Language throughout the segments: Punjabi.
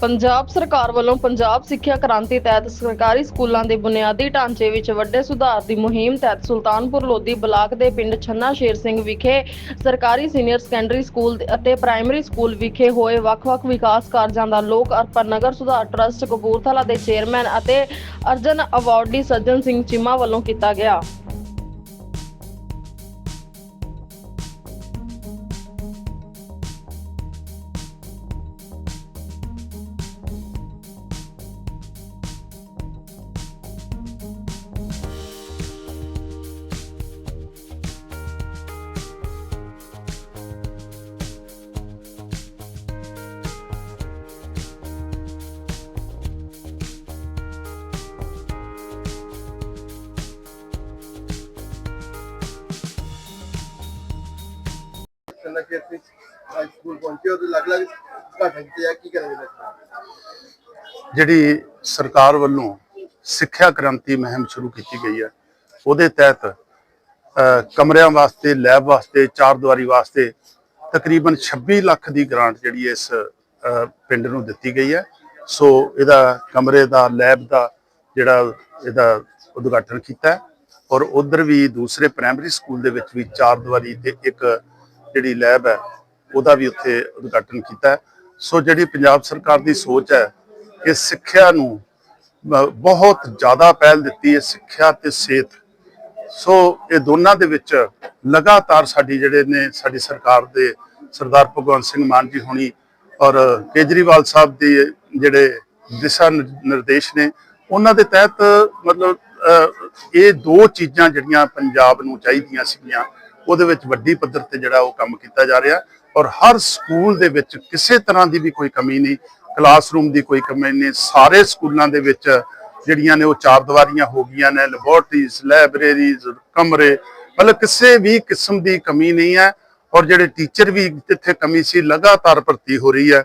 ਪੰਜਾਬ ਸਰਕਾਰ ਵੱਲੋਂ ਪੰਜਾਬ ਸਿੱਖਿਆ ਕ੍ਰਾਂਤੀ ਤਹਿਤ ਸਰਕਾਰੀ ਸਕੂਲਾਂ ਦੇ ਬੁਨਿਆਦੀ ਢਾਂਚੇ ਵਿੱਚ ਵੱਡੇ ਸੁਧਾਰ ਦੀ ਮੁਹਿੰਮ ਤਹਿਤ ਸੁਲਤਾਨਪੁਰ ਲੋਧੀ ਬਲਾਕ ਦੇ ਪਿੰਡ ਛੰਨਾ ਸ਼ੇਰ ਸਿੰਘ ਵਿਖੇ ਸਰਕਾਰੀ ਸੀਨੀਅਰ ਸੈਕੰਡਰੀ ਸਕੂਲ ਅਤੇ ਪ੍ਰਾਇਮਰੀ ਸਕੂਲ ਵਿਖੇ ਹੋਏ ਵੱਖ-ਵੱਖ ਵਿਕਾਸ ਕਾਰਜਾਂ ਦਾ ਲੋਕ ਅਰਪਣ, ਨਗਰ ਸੁਧਾਰ ਟਰਸਟ ਕਪੂਰਥਲਾ ਦੇ ਚੇਅਰਮੈਨ ਅਤੇ ਅਰਜਨ ਅਵਾਰਡੀ ਸੱਜਣ ਸਿੰਘ ਚੀਮਾ ਵੱਲੋਂ ਕੀਤਾ ਗਿਆ। ਕਹਿੰਦਾ ਕਿ ਇੱਥੇ ਅੱਜ ਸਕੂਲ ਪਹੁੰਚੇ ਹੋ ਅਲੱਗ ਅਲੱਗ ਘਾਟਾਂ ਕੀਤੇ ਆ ਕੀ ਕਰਾਂਗੇ ਜਿਹੜੀ ਸਰਕਾਰ ਵੱਲੋਂ ਸਿੱਖਿਆ ਕ੍ਰਾਂਤੀ ਮੁਹਿੰਮ ਸ਼ੁਰੂ ਕੀਤੀ ਗਈ ਹੈ, ਉਹਦੇ ਤਹਿਤ ਕਮਰਿਆਂ ਵਾਸਤੇ, ਲੈਬ ਵਾਸਤੇ, ਚਾਰ ਦੀਵਾਰੀ ਵਾਸਤੇ ਤਕਰੀਬਨ 26 ਲੱਖ ਦੀ ਗ੍ਰਾਂਟ ਜਿਹੜੀ ਇਸ ਪਿੰਡ ਨੂੰ ਦਿੱਤੀ ਗਈ ਹੈ। ਸੋ ਇਹਦਾ ਕਮਰੇ ਦਾ, ਲੈਬ ਦਾ ਜਿਹੜਾ ਇਹਦਾ ਉਦਘਾਟਨ ਕੀਤਾ ਔਰ ਉਧਰ ਵੀ ਦੂਸਰੇ ਪ੍ਰਾਇਮਰੀ ਸਕੂਲ ਦੇ ਵਿੱਚ ਵੀ ਚਾਰ ਦੀਵਾਰੀ ਤੇ ਇੱਕ ਜਿਹੜੀ ਲੈਬ ਹੈ ਉਹਦਾ ਵੀ ਉੱਥੇ ਉਦਘਾਟਨ ਕੀਤਾ ਸੋ ਜਿਹੜੀ ਪੰਜਾਬ ਸਰਕਾਰ ਦੀ ਸੋਚ ਹੈ ਕਿ ਸਿੱਖਿਆ ਨੂੰ ਬਹੁਤ ਜ਼ਿਆਦਾ ਪਹਿਲ ਦਿੱਤੀ ਹੈ ਸਿੱਖਿਆ ਤੇ ਸਿਹਤ। ਸੋ ਇਹ ਦੋਨਾਂ ਦੇ ਵਿੱਚ ਲਗਾਤਾਰ ਸਾਡੀ ਜਿਹੜੇ ਨੇ ਸਾਡੀ ਸਰਕਾਰ ਦੇ ਸਰਦਾਰ ਭਗਵੰਤ ਸਿੰਘ ਮਾਨ ਜੀ ਹੋਣੀ ਔਰ ਕੇਜਰੀਵਾਲ ਸਾਹਿਬ ਦੇ ਜਿਹੜੇ ਦਿਸ਼ਾ ਨਿਰ- ਨਿਰਦੇਸ਼ ਨੇ ਉਹਨਾਂ ਦੇ ਤਹਿਤ ਮਤਲਬ ਅਹ, ਇਹ ਦੋ ਚੀਜ਼ਾਂ ਜਿਹੜੀਆਂ ਪੰਜਾਬ ਨੂੰ ਚਾਹੀਦੀਆਂ ਸੀਗੀਆਂ। ਉਹਦੇ ਵਿੱਚ ਵੱਡੀ ਪੱਧਰ ਤੇ ਜਿਹੜਾ ਉਹ ਕੰਮ ਕੀਤਾ ਜਾ ਰਿਹਾ ਔਰ ਹਰ ਸਕੂਲ ਦੇ ਵਿੱਚ ਕਿਸੇ ਤਰ੍ਹਾਂ ਦੀ ਵੀ ਕੋਈ ਕਮੀ ਨਹੀਂ, ਕਲਾਸਰੂਮ ਦੀ ਕੋਈ ਕਮੀ ਨਹੀਂ, ਸਾਰੇ ਸਕੂਲਾਂ ਦੇ ਵਿੱਚ ਜਿਹੜੀਆਂ ਨੇ ਉਹ ਚਾਰ ਦੀਵਾਰੀਆਂ ਹੋ ਗਈਆਂ ਨੇ, ਲੈਬੋਰਟਰੀਜ਼, ਲਾਇਬ੍ਰੇਰੀਜ਼, ਕਮਰੇ, ਮਤਲਬ ਕਿਸੇ ਵੀ ਕਿਸਮ ਦੀ ਕਮੀ ਨਹੀਂ ਹੈ ਔਰ ਜਿਹੜੇ ਟੀਚਰ ਵੀ ਜਿੱਥੇ ਕਮੀ ਸੀ ਲਗਾਤਾਰ ਭਰਤੀ ਹੋ ਰਹੀ ਹੈ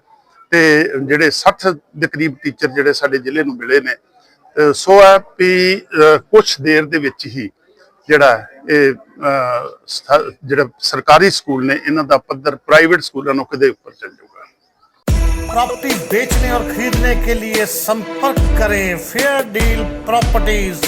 ਤੇ ਜਿਹੜੇ 60 ਦੇ ਕਰੀਬ ਟੀਚਰ ਜਿਹੜੇ ਸਾਡੇ ਜ਼ਿਲ੍ਹੇ ਨੂੰ ਮਿਲੇ ਨੇ ਸੋ ਹੈ ਵੀ ਕੁਝ ਦੇਰ ਦੇ ਵਿੱਚ ਹੀ ਜਿਹੜਾ ਹੈ ਇਹ ਅਹ, ਸਥ- ਜਿਹੜਾ ਸਰਕਾਰੀ ਸਕੂਲ ਨੇ ਇਹਨਾਂ ਦਾ ਪੱਧਰ ਪ੍ਰਾਈਵੇਟ ਸਕੂਲਾਂ ਨੂੰ ਕਿਤੇ ਉੱਪਰ ਚੱਲ ਜਾਊਗਾ प्रॉपर्टी बेचने और खरीदने के लिए संपर्क करें फेयर डील प्रॉपर्टीज